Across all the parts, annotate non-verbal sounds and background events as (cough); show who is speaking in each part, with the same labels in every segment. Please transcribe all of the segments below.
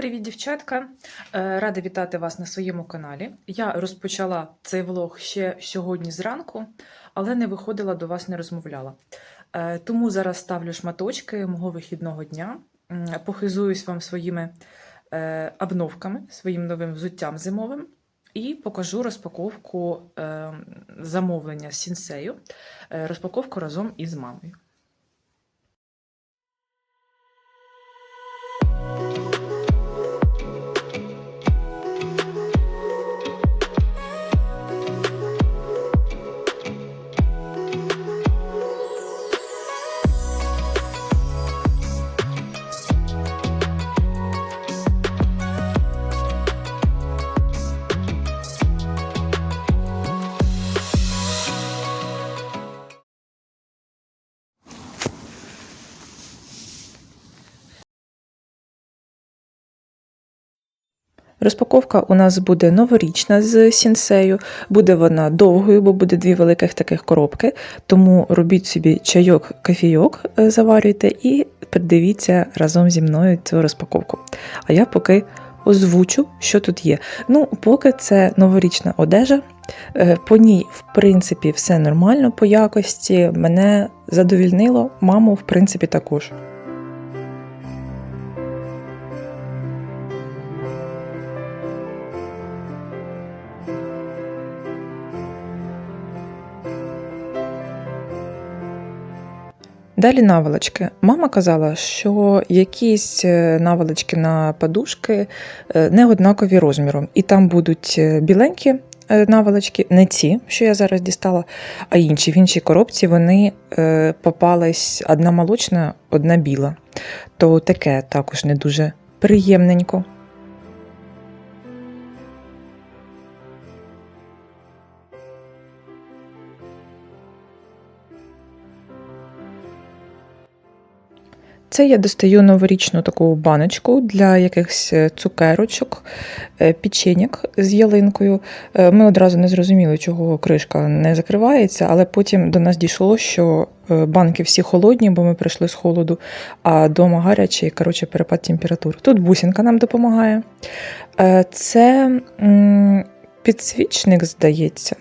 Speaker 1: Привіт, дівчатка! Е, Рада вітати вас на своєму каналі. Я розпочала цей влог ще сьогодні зранку, але не виходила до вас, не розмовляла. Е, Тому зараз ставлю шматочки мого вихідного дня, похизуюсь вам своїми е, обновками, своїм новим взуттям зимовим і покажу розпаковку е, замовлення з сінсею, розпаковку разом із мамою. Розпаковка у нас буде новорічна з сінсею. Буде вона довгою, бо буде дві великих таких коробки. Тому робіть собі чайок, кофійок, е, заварюйте і придивіться разом зі мною цю розпаковку. А я поки озвучу, що тут є. Ну, поки це новорічна одежа. Е, По ній, в принципі, все нормально по якості. Мене задовільнило, маму, в принципі, також. Далі наволочки. Мама казала, що якісь е, наволочки на подушки е, не однакові розміром, і там будуть е, біленькі наволочки, не ці, що я зараз дістала, а інші. В іншій коробці вони попались одна молочна, одна біла. То таке також не дуже приємненько. Це я достаю новорічну таку баночку для якихось е, цукерочок, е, печеньок з ялинкою. Е, Ми одразу не зрозуміли, чого кришка не закривається, але потім до нас дійшло, що банки всі холодні, бо ми прийшли з холоду, а вдома гарячий, коротше, перепад температур. Тут бусинка нам допомагає. Це підсвічник, здається.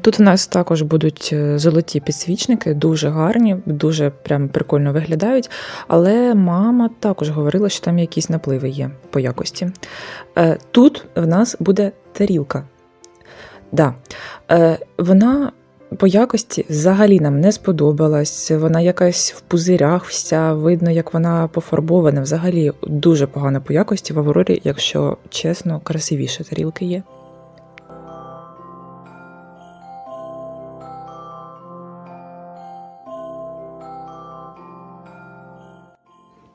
Speaker 1: Тут у нас також будуть е, золоті підсвічники, дуже гарні, дуже прям прикольно виглядають. Але мама також говорила, що там якісь напливи є по якості. Е, Тут в нас буде тарілка. Да. Е, Вона по якості взагалі нам не сподобалась. Вона якась в пузирях вся, видно, як вона пофарбована. Взагалі дуже погана по якості в Аврорі, якщо чесно, красивіше тарілки є.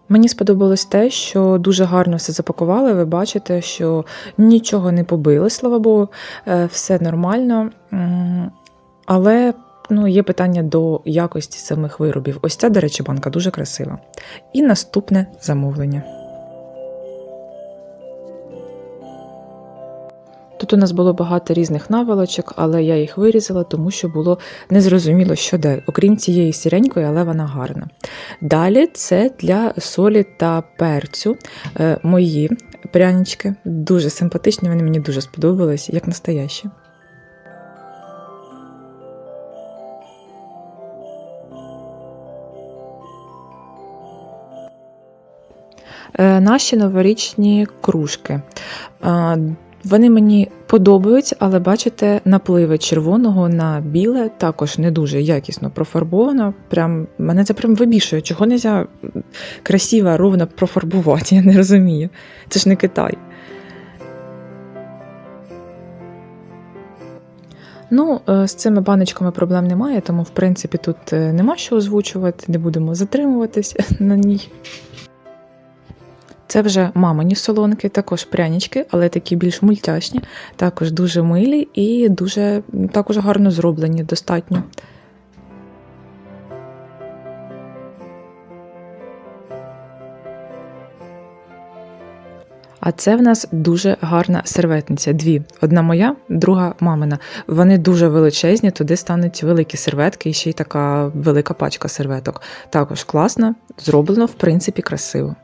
Speaker 1: Мені сподобалось те, що дуже гарно все запакували. Ви бачите, що нічого не побили, слава Богу, е, все нормально. Але ну, є питання до якості самих виробів. Ось ця, до речі, банка дуже красива. І наступне замовлення. Тут у нас було багато різних наволочок, але я їх вирізала, тому що було незрозуміло, що де, окрім цієї сіренької, але вона гарна. Далі це для солі та перцю. Е, мої прянички дуже симпатичні, вони мені дуже сподобались, як настоящі. Е, Наші новорічні кружки. Вони мені подобаються, але бачите, напливи червоного на біле також не дуже якісно профарбовано. Прям мене це прям вибішує. Чого не можна красиво, ровно профарбувати? Я не розумію. Це ж не Китай. Ну, е, з цими баночками проблем немає, тому в принципі тут е, нема що озвучувати, не будемо затримуватись (laughs) на ній. Це вже мамині солонки, також прянички, але такі більш мультяшні, також дуже милі і дуже також гарно зроблені достатньо. А це в нас дуже гарна серветниця. Дві. Одна моя, друга мамина. Вони дуже величезні, туди стануть великі серветки і ще й така велика пачка серветок. Також класно, зроблено, в принципі, красиво.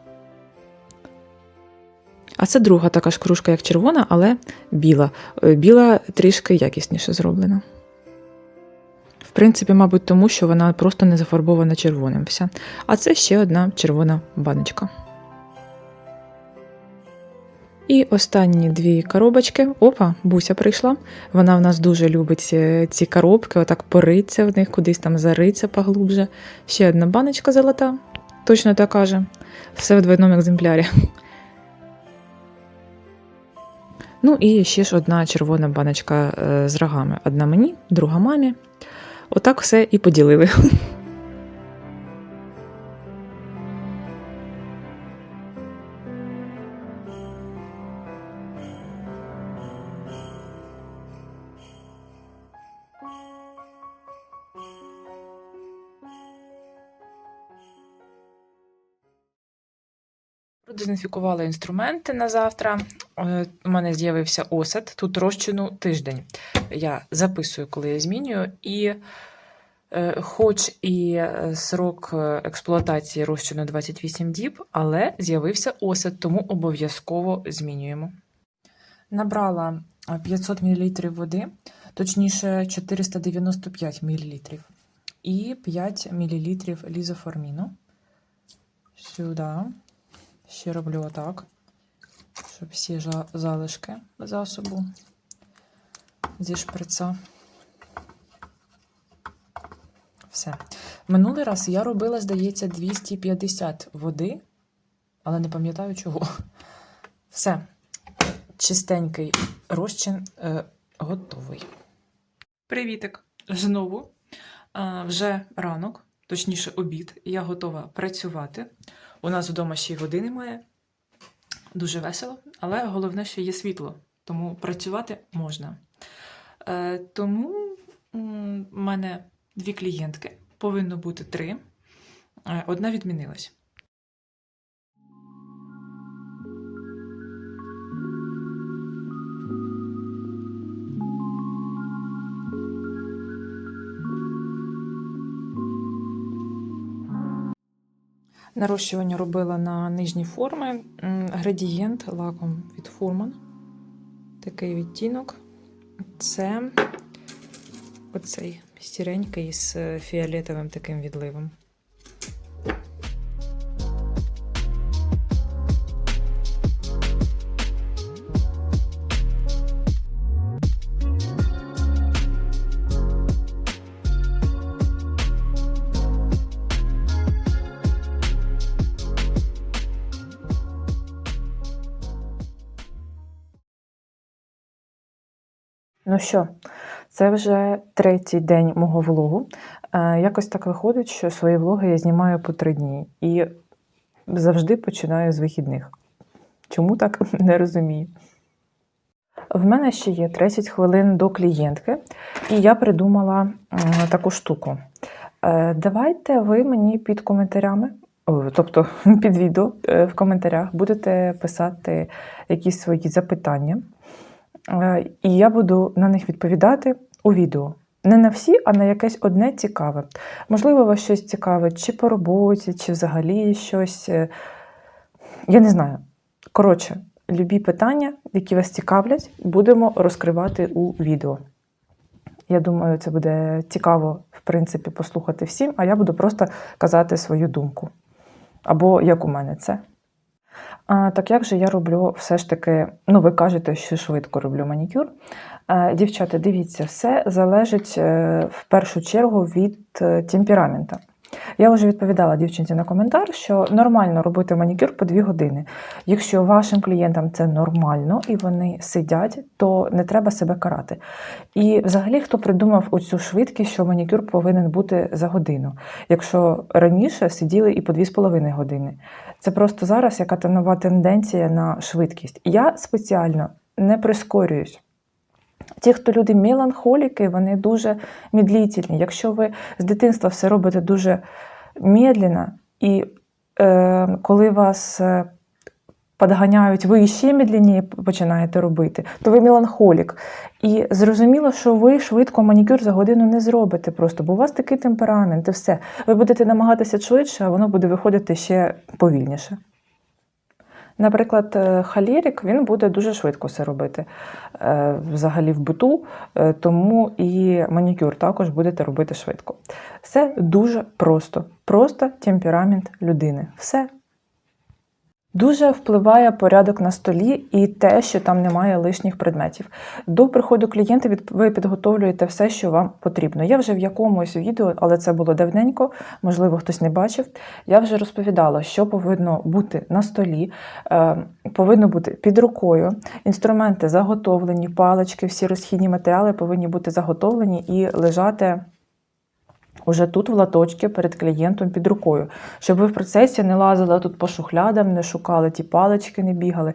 Speaker 1: А це друга така ж кружка, як червона, але біла. Е, Біла трішки якісніше зроблена. В принципі, мабуть, тому що вона просто не зафарбована червоним вся. А це ще одна червона баночка. І останні дві коробочки. Опа, Буся прийшла. Вона в нас дуже любить е, ці коробки, отак пориться в них, кудись там зариться поглубже. Ще одна баночка золота, точно така же. Все в двойному екземплярі. Ну і ще ж одна червона баночка е, з рогами. Одна мені, друга мамі. Отак все і поділили. Продезінфікувала інструменти на завтра. Е, У мене з'явився осад. Тут розчину тиждень. Я записую, коли я змінюю. І е, хоч і е, срок експлуатації розчину 28 діб, але з'явився осад, тому обов'язково змінюємо. Набрала е, 500 мл води, точніше 495 мл. І 5 мл лізоформіну. Сюди. Ще роблю отак, щоб всі залишки засобу зі шприца. Все. Минулий раз я робила, здається, 250 води, але не пам'ятаю чого. Все. Чистенький розчин е, готовий. Привітик! Знову. Е, вже ранок, точніше, обід. Я готова працювати. У нас вдома ще й води немає. Дуже весело, але головне, що є світло, тому працювати можна. Е, тому в мене дві клієнтки, повинно бути три. Е, Одна відмінилась. Нарощування робила на нижні форми. Градієнт лаком від Фурман. Такий відтінок. Це оцей сіренький з фіолетовим таким відливом. Ну що, це вже третій день мого влогу. Е, якось так виходить, що свої влоги я знімаю по три дні і завжди починаю з вихідних. Чому так (laughs) не розумію? В мене ще є 30 хвилин до клієнтки, і я придумала таку штуку. Е, Давайте ви мені під коментарями, тобто (laughs) під відео е, в коментарях будете писати якісь свої запитання. Е, І я буду на них відповідати у відео. Не на всі, а на якесь одне цікаве. Можливо, вас щось цікаве, чи по роботі, чи взагалі щось. е, Я не знаю. Коротше, любі питання, які вас цікавлять, будемо розкривати у відео. Я думаю, це буде цікаво, в принципі, послухати всім, а я буду просто казати свою думку. Або як у мене це. А, так як же я роблю все ж таки, ну ви кажете, що швидко роблю манікюр. А, Дівчата, дивіться, все залежить е, в першу чергу від е, темпераменту. Я вже відповідала дівчинці на коментар, що нормально робити манікюр по 2 години. Якщо вашим клієнтам це нормально і вони сидять, то не треба себе карати. І взагалі, хто придумав оцю швидкість, що манікюр повинен бути за годину, якщо раніше сиділи і по 2,5 години. Це просто зараз яка та нова тенденція на швидкість. Я спеціально не прискорююсь. Ті, хто люди меланхоліки, вони дуже медлительні. Якщо ви з дитинства все робите дуже медленно, і е, коли вас е, подганяють, ви ще медленніше починаєте робити, то ви меланхолік. І зрозуміло, що ви швидко манікюр за годину не зробите просто, бо у вас такий темперамент і все. Ви будете намагатися швидше, а воно буде виходити ще повільніше. Наприклад, е, халірік він буде дуже швидко все робити е, взагалі в биту, е, тому і манікюр також будете робити швидко. Все дуже просто. Просто темперамент людини. Все. Дуже впливає порядок на столі і те, що там немає лишніх предметів. До приходу клієнта ви підготовлюєте все, що вам потрібно. Я вже в якомусь відео, але це було давненько, можливо, хтось не бачив. Я вже розповідала, що повинно бути на столі, е, повинно бути під рукою. Інструменти заготовлені, палички, всі розхідні матеріали повинні бути заготовлені і лежати. Уже тут в латочки перед клієнтом під рукою, щоб ви в процесі не лазили тут по шухлядам, не шукали ті палички, не бігали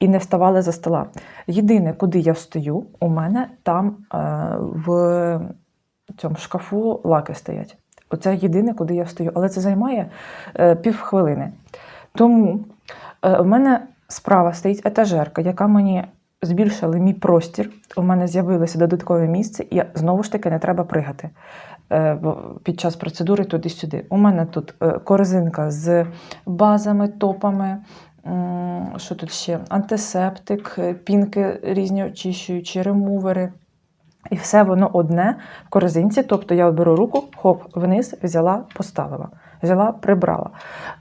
Speaker 1: і не вставали за стола. Єдине, куди я встаю, у мене там е, в цьому шкафу лаки стоять. Оце єдине, куди я встаю. Але це займає е, півхвилини. Тому е, в мене справа стоїть етажерка, яка мені збільшила мій простір. У мене з'явилося додаткове місце, і знову ж таки не треба пригати е, під час процедури туди-сюди. У мене тут е, корзинка з базами, топами. Що тут ще? Антисептик, е, пінки різні очищуючі, ремувери. І все воно одне в корзинці. Тобто я беру руку, хоп, вниз, взяла, поставила, взяла, прибрала.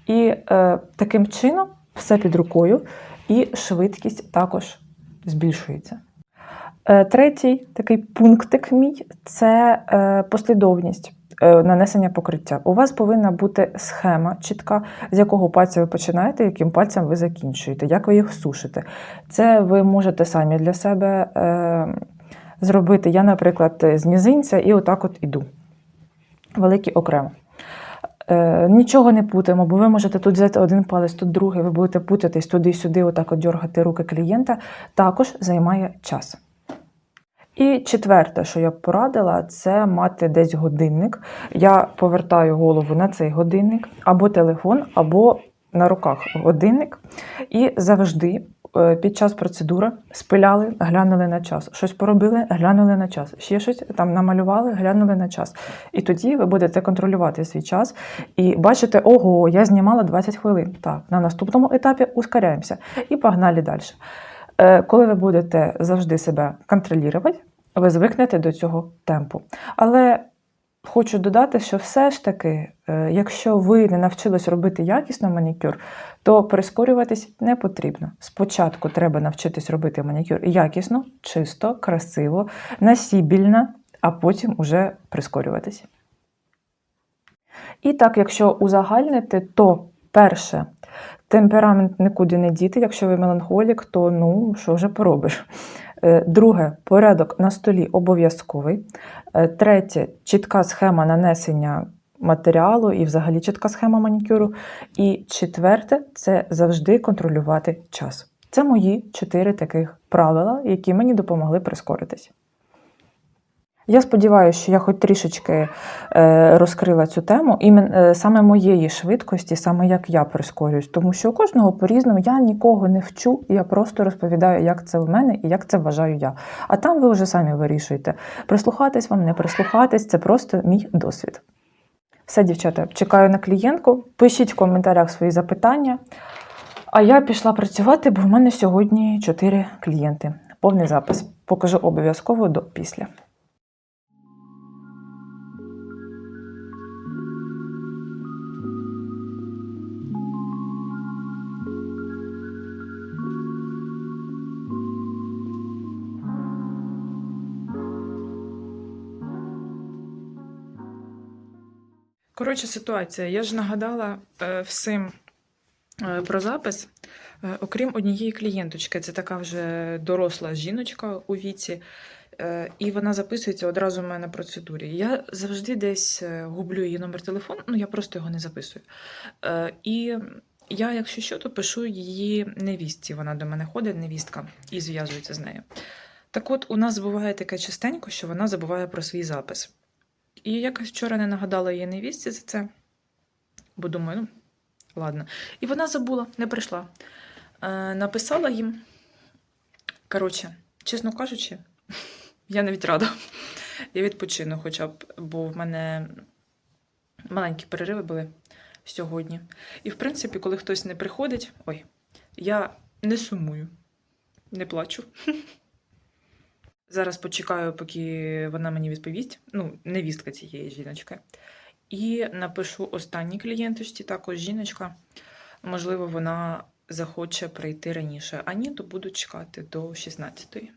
Speaker 1: І е, таким чином все під рукою, і швидкість також збільшується. Е, Третій такий пунктик мій це е, послідовність е, нанесення покриття. У вас повинна бути схема чітка, з якого пальця ви починаєте, яким пальцем ви закінчуєте, як ви їх сушите. Це ви можете самі для себе зробити. Я, наприклад, з мізинця і отак от іду. Великий окремо. Е, нічого не путаємо, бо ви можете тут взяти один палець, тут другий, ви будете путатись туди-сюди, отак от дергати руки клієнта, також займає час. І четверте, що я б порадила, це мати десь годинник. Я повертаю голову на цей годинник, або телефон, або на руках годинник. І завжди під час процедури спиляли, глянули на час. Щось поробили, глянули на час. Ще щось там намалювали, глянули на час. І тоді ви будете контролювати свій час і бачите, ого, я знімала 20 хвилин. Так, на наступному етапі ускоряємося і погнали далі. Е, Коли ви будете завжди себе контролювати, ви звикнете до цього темпу. Але хочу додати, що все ж таки, е, якщо ви не навчились робити якісно манікюр, то прискорюватись не потрібно. Спочатку треба навчитись робити манікюр якісно, чисто, красиво, насібільно, а потім уже прискорюватись. І так, якщо узагальнити, то перше, темперамент нікуди не діти. Якщо ви меланхолік, то ну що вже поробиш. Е, Друге, порядок на столі обов'язковий. Е, Третє, чітка схема нанесення матеріалу і взагалі чітка схема манікюру. І четверте це завжди контролювати час. Це мої чотири таких правила, які мені допомогли прискоритись. Я сподіваюся, що я хоч трішечки е, розкрила цю тему, імен, е, саме моєї швидкості, саме як я прискорююсь, тому що у кожного по-різному я нікого не вчу, я просто розповідаю, як це в мене і як це вважаю я. А там ви вже самі вирішуєте, прислухатись вам, не прислухатись, це просто мій досвід. Все, дівчата, чекаю на клієнтку. Пишіть в коментарях свої запитання. А я пішла працювати, бо в мене сьогодні 4 клієнти. Повний запис. Покажу обов'язково до після. Коротше, ситуація. Я ж нагадала е, всім е, про запис, е, окрім однієї клієнточки. Це така вже доросла жіночка у віці, і вона записується одразу в мене на процедурі. Я завжди десь гублю її номер телефону, ну я просто його не записую. І я, якщо що, то пишу її невістці. Вона до мене ходить, невістка, і зв'язується з нею. Так от, у нас буває таке частенько, що вона забуває про свій запис. І якось вчора не нагадала її невістці за це, бо думаю, ну, ладно. І вона забула, не прийшла. Е, написала їм. Коротше, чесно кажучи, (laughs) я навіть рада. Я відпочину хоча б, бо в мене маленькі перериви були сьогодні. І, в принципі, коли хтось не приходить, ой, Я не сумую, не плачу. (laughs) Зараз почекаю, поки вона мені відповість. Ну, невістка цієї жіночки. І напишу останній клієнточці, також жіночка. Можливо, вона захоче прийти раніше. А ні, то буду чекати до 16-ї.